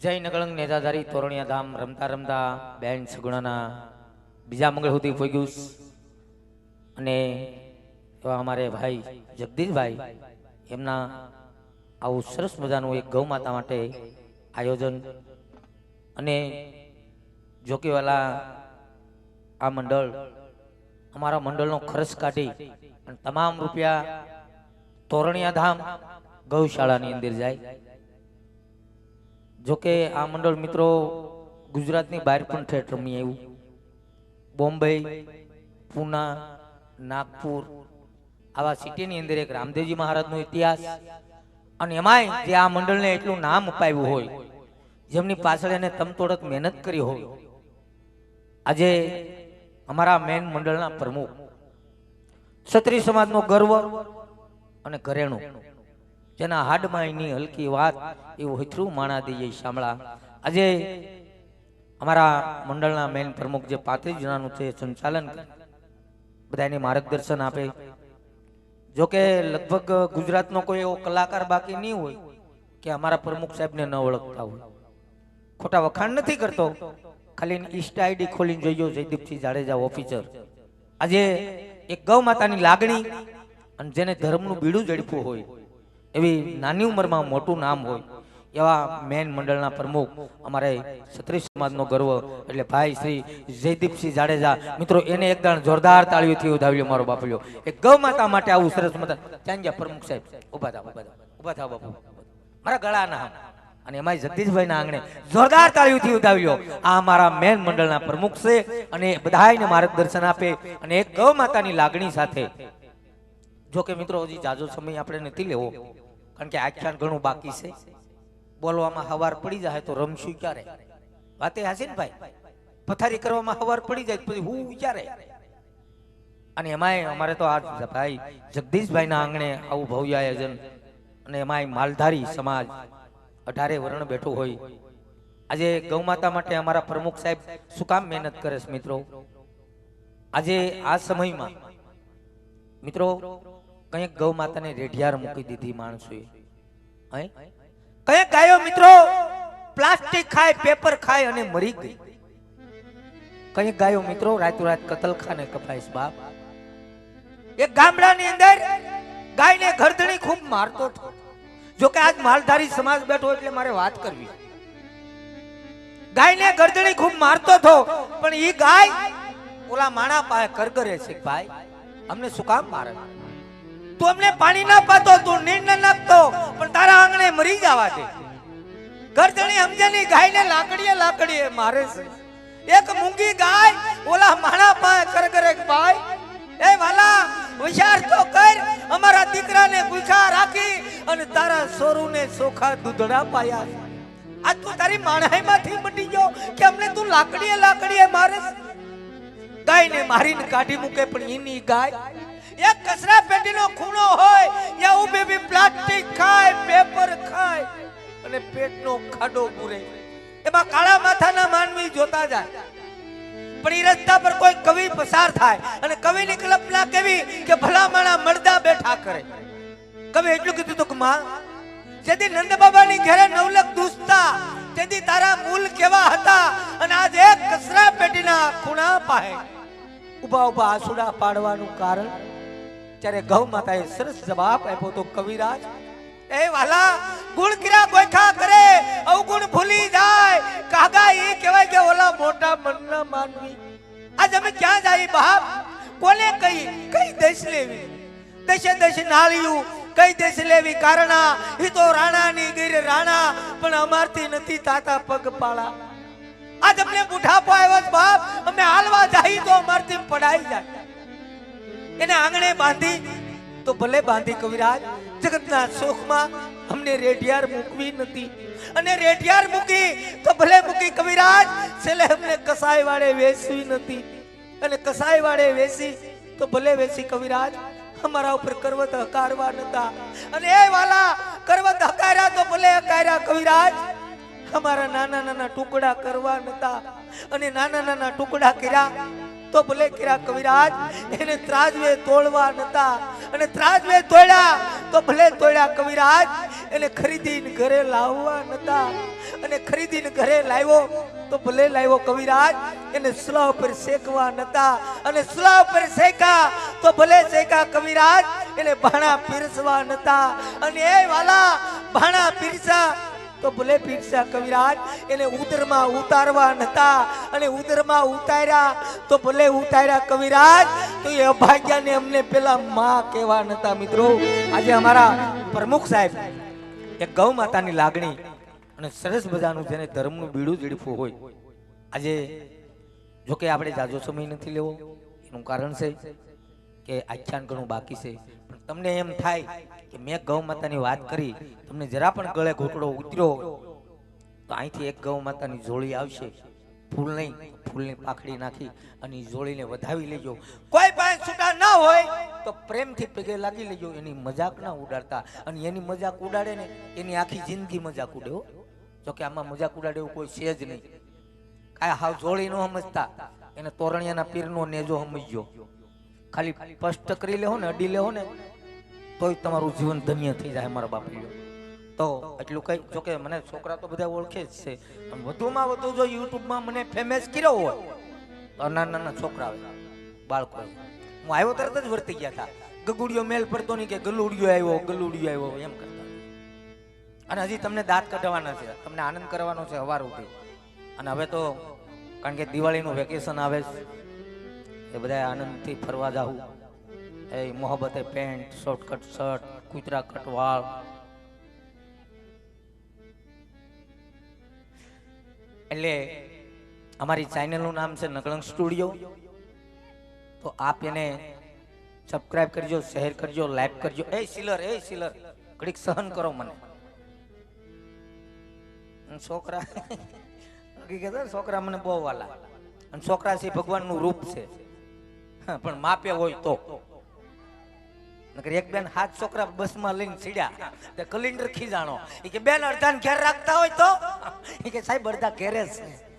જય નકળંગ નેતાધારી તોરણિયા ધામ રમતા રમતા બેન સગુણાના બીજા મંગળ સુધી ફોગ્યું અને એવા અમારે ભાઈ જગદીશભાઈ, એમના આવું સરસ મજાનું એક ગૌ માતા માટે આયોજન. અને જોકેવાલા આ મંડળ, અમારા મંડળનો ખર્ચ કાઢી અને તમામ રૂપિયા તોરણિયા ધામ ગૌશાળાની અંદર જાય. જોકે આ મંડળ મિત્રો ગુજરાતની બહાર પણ ઠેઠ રમી આવ્યું. બોમ્બે, પૂના, નાગપુર આવા સિટીની અંદર એક રામદેવજી મહારાજનો ઇતિહાસ. અને એમાંય જે આ મંડળને એટલું નામ અપાવ્યું હોય, જેમની પાછળ એને તમતોડત મહેનત કરી હોય, આજે અમારા મેન મંડળના પ્રમુખ. ક્ષત્રિય સમાજનો ગર્વ અને ઘરેણું. જેના હાડમાં એની હલકી વાત એવું હથરું માણા દઈએ શામળા. આજે અમારા મંડળના મેન પ્રમુખ જે પાંત્રીસ જણાનું છે સંચાલન બધાને માર્ગદર્શન આપે. જો કે લગભગ ગુજરાતનો કોઈ એવો કલાકાર બાકી નહીં હોય કે અમારા પ્રમુખ સાહેબને ન ઓળખતા હોય. ખોટા વખાણ નથી કરતો. ખાલી ઇન્સ્ટા આઈડી ખોલીને જોઈજો જયદીપસિંહ જાડેજા ઓફિસર આજે એક ગૌ માતાની લાગણી અને જેને ધર્મનું બીડું ઝડપું હોય. એવી નાની ઉંમરમાં મોટું નામ હોય એવા મેન મંડળના પ્રમુખ અમારે ક્ષત્રિય સમાજનો ગર્વ એટલે ભાઈ શ્રી જયદીપસિંહ જાડેજા. મિત્રો, એને એક દાણ જોરદાર તાળીઓથી ઉધાવ્યો મારો બાપલ્યો. એ ગૌ માતા માટે આવું સરસ મતલબ ત્યાં ગયા પ્રમુખ સાહેબ. ઊભા થાવ ઊભા થાવ ઊભા થાવ બાપુ. મારા ગળાના. અને એમાં જગદીશભાઈના આંગણે જોરદાર તાળીઓથી ઉધાવ્યો. આ અમારા મેન મંડળના પ્રમુખ છે અને બધાયને માર્ગદર્શન આપે અને એક ગૌ માતાની લાગણી સાથે જો કે મિત્રો, હજી જાજો સમય આપણે નથી લેવો. કારણ કે આખ્યાન ઘણું બાકી છે. બોલવામાં હવાર પડી જાય તો રમશું ક્યારે? વાતે હાસી ને ભાઈ? પથારી કરવામાં હવાર પડી જાય પછી હું ક્યારે? અને એમાંય અમારે તો આ ભાઈ જગદીશભાઈના આંગણે આવું ભવ્ય આયોજન અને એમાંય માલધારી સમાજ અઢારે વર્ણ બેઠું હોય. આજે ગૌ માતા માટે અમારા પ્રમુખ સાહેબ શું કામ મહેનત કરે છે મિત્રો? આજે આ સમયમાં મિત્રો કંઈક ગૌ માતાને રેઢિયાર મૂકી દીધી માણસોએ? કંઈક ગાયો મિત્રો, પ્લાસ્ટિક ખાય, પેપર ખાય અને મરી ગઈ. કંઈક ગાયો મિત્રો, રાતોરાત કતલખાને કપાઈશ બાપ. એક ગામડાની અંદર ગાયને ઘરધણી ખૂબ મારતો હતો. જો કે આજ માલધારી સમાજ બેઠો એટલે મારે વાત કરવી ગાયને ગરદણી ખૂબ મારતો હતો, પણ એ ગાય ઓલા માણા પાસે કરગરે છે ભાઈ? અમને શું કામ મારે? તું અમને પાણી ના પાતો, તું નીર ના નાખતો, પણ તારા આંગણે મરી જવા દે. ગરદણી સમજે ગાય ગાયને લાકડીએ લાકડીએ મારે છે. એક મૂંગી ગાય, ઓલા માણા પાય કરગરે કે ભાઈ, એ વાલા, હોશિયાર તો કર, અમારા દીકરાને ભૂખા રાખી અને તારા સોરુને ચોખા દૂધડા પાયા. આ તું તારી માણહાઈમાંથી મટી ગયો? કે અમને તું લાકડીએ લાકડીએ મારે ગાય ગાયને મારીને કાઢી મૂકે, પણ એની ગાય એક કચરા પેટીનો ખૂણો હોય યા ઊભી બી પ્લાસ્ટિક ખાય પેપર ખાય, અને પેટનો ખાડો પૂરે એમાં કાળા માથાના માનવી જોતા જાય. પણ એ રસ્તા પર કોઈ કવિ પસાર થાય, અને કવિની કલ્પના કેવી કે ભલામણા મળદા બેઠા કરે. કવિ એટલું કીધું તો કે, માં જેથી નંદ બાબાની ઘરે નવલક દુસતા તેથી તારા મૂલ કેવા હતા, અને આજ એક કચરા પેટીના ખૂણા પાહે. ઊભા ઊભા આસુડા પાડવાનું કારણ ત્યારે ગૌ માતાએ સરસ જવાબ આપ્યો તો કવિરાજ, એ વાલા, ગુણ કિરા ગોખા કરે, અવગુણ ભૂલી જાય. કાગા એ કહેવાય કે ઓલા મોટા મનના માનવી. આજ અમે ક્યાં જાય બાપ? કોને કઈ કઈ દેશ લેવી? દેશે દેશ નાળિયું, કઈ દેશ લેવી? કારણા એ તો રાણાની ગીર રાણા, પણ અમારથી નથી તાતા પગ પાળા આજ અમને બુઢાપો આવ્યો બાપ. અમે હાલવા જાય તો અમારથી પડાઈ જાય. એને આંગણે બાંધી, તો ભલે બાંધી કવિરાજ, જગતના સુખમાં અમને રેઢિયાર મૂકવી નથી. અને રેઢિયાર મૂકી, તો ભલે મૂકી કવિરાજ, છેલ્લે અમને કસાઈ વાળે વેચવી નથી. અને કસાઈ વાળે વેચી, તો ભલે વેચી કવિરાજ, અમારા ઉપર કરવત હકારવા નતા. અને એ વાલા કરવત હકાર્યા, તો ભલે હકાર્યા કવિરાજ, અમારા નાના નાના ટુકડા કરવા નતા. અને નાના નાના ટુકડા કર્યા તો ભલે કર્યા કવિરાજ, એને ત્રાજવે તોડવા નતા. અને ત્રાજવે તોડ્યા, તો ભલે તોડ્યા કવિરાજ, એને ખરીદીને ઘરે લાવવા નતા. અને ખરીદીને ઘરે લાવ્યો, તો ભલે લાવ્યો કવિરાજ, એને સુલા પર શેકવા નતા. અને સુલા ઉપર શેકા તો ભલે શેકા કવિરાજ, એને ભાણા પીરસવા નતા. અને એ વાલા, ભાણા પીરસા તો ભલે પીરસા કવિરાજ, એને ઉદરમાં ઉતારવા નતા અને ઉદરમાં ઉતાર્યા, તો ભલે ઉતાર્યા કવિરાજ, તો એ અભાગ્યાને અમને પેલા માં કહેવા નતા. મિત્રો, આજે અમારા પ્રમુખ સાહેબ એ ગૌ માતાની લાગણી અને સરસ મજાનું જેને ધર્મનું બીડું ઝીડફું હોય, આજે જોકે આપણે જાજો સમય નથી લેવો, એનું કારણ છે કે આખ્યાન ઘણું બાકી છે. પણ તમને એમ થાય કે મેં ગૌ માતાની વાત કરી, તમને જરા પણ ગળે ઘૂંટડો ઉતર્યો તો અહીંથી એક ગૌ માતાની જોળી આવશે. ફૂલ નહીં, ફૂલની પાખડી નાખી અને જોળીને વધાવી લેજો. કોઈ પાસે છૂટા ના હોય, તો પ્રેમથી પગે લાગી લેજો. એની મજાક ના ઉડાડતા. અને એની મજાક ઉડાડે ને, એની આખી જિંદગી મજાક ઉડે હો. જો કે આમાં મજાક ઉડાડે એવું કોઈ છે જ નહીં. કાંઈ હાવ જોડી ન સમજતા. એને તોરણિયાના પીરનો નેજો સમજ્યો ખાલી સ્પષ્ટ કરી લેહો ને, અડી લેહો ને, તોય તમારું જીવન ધન્ય થઈ જાય મારા બાપ તો એટલું કઈ જોકે મને છોકરા તો બધા ઓળખે જ છે, પણ વધુમાં વધુ જો યુટ્યુબમાં મને ફેમસ કર્યો હોય, તો નાના નાના છોકરા બાળકો. હું આવ્યો તરત જ વર્તી ગયા હતા. ગગુડિયો મેલ પડતો નહીં કે ગલુડિયો આવ્યો ગલુડિયો આવ્યો, એમ કરતા. અને હજી તમને દાંત કઢાવવાના છે, તમને આનંદ કરવાનો છે હવાર ઉઠી અને હવે તો, કારણ કે દિવાળીનું વેકેશન આવે છે એ બધા આનંદથી ફરવા જાવું એ મોહબ્બતે પેન્ટ, શોર્ટકટ, શર્ટ, કૂતરા કટ, વાળ. એટલે અમારી ચેનલનું નામ છે નકળંગ સ્ટુડિયો. તો આપ એને સબસ્ક્રાઇબ કરજો શેર કરજો લાઈક કરજો. એ સિલર એ સિલર, ઘડીક સહન કરો મને. છોકરા છોકરા મને બહુ વાલા. અને છોકરા છે ભગવાનનું રૂપ છે. પણ માપે હોય તો. એક બેન હાથ છોકરા બસમાં લઈને સીડ્યા તે કલિન્ડર ખીજાણો. એ કે, બેન, અડધાને ઘેર રાખતા હોય તો? કે, સાહેબ, અડધા ઘેરે છે.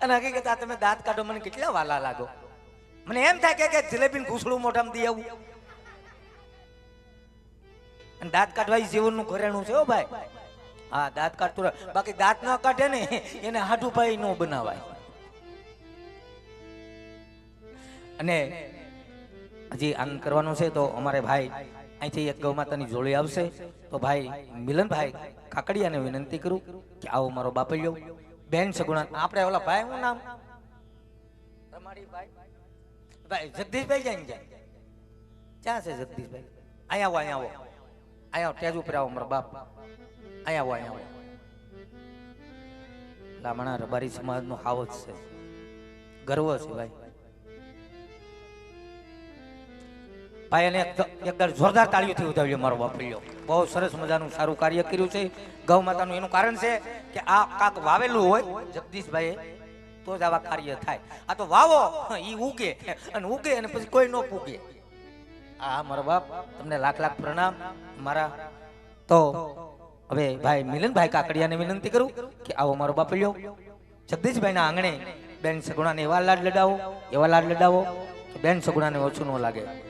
અને હકીકત આ તમે દાંત કાઢો, મને કેટલા વાલા લાગો. મને એમ થાય કે જલેબીને ઘૂસડું મોઢામાં દઈ આવું. અને દાંત કાઢવા જીવનનું ઘરેણું છે ભાઈ. હા, દાંત કાઢતું. બાકી દાંત ન કાઢે ને, એને હાડું ભાઈ ન બનાવાય. અને હજી આનંદ કરવાનો છે તો અમારે ભાઈ અહીંથી એક ગૌ માતાની જોડી આવશે. તો ભાઈ મિલનભાઈ કાકડિયાને વિનંતી કરું કે આવો મારો બાપલિયો. બેન સગુણા આપણે ઓલા ભાઈ હું નામ? તમારી ભાઈ. ભાઈ જગદીશભાઈ જાય જાય ક્યાં છે જગદીશભાઈ? અહીંયા આવો અહીંયા આવો. અહીંયા આવો ટેજ ઉપર આવો મારા બાપ. અહીંયા આવો અહીંયા આવો. લામણા રબારી સમાજનો હાવજ છે. ગર્વ છે ભાઈ. ભાઈ, એને એક- એકદમ જોરદાર તાળીઓથી ઉધાવ્યો મારો બાપલિયો બહુ સરસ મજાનું, સારું કાર્ય કર્યું છે. ગૌ માતાનું એનું કારણ છે કે આ કાક વાવેલું હોય, જગદીશભાઈએ, તો જ આવા કાર્ય થાય. આ તો વાવો ઈ ઉગે, અને ઉગે અને પછી કોઈ ન પૂગે. આ મારા બાપ, તમને લાખ લાખ પ્રણામ. મારા તો હવે ભાઈ મિલનભાઈ કાકડિયાને વિનંતી કરું કે આવો મારો બાપલિયો જગદીશભાઈના આંગણે બેન સગુણાને એવા લાડ લડાવો, એવા લાડ લડાવો કે બેન સગુણાને ઓછું ન લાગે.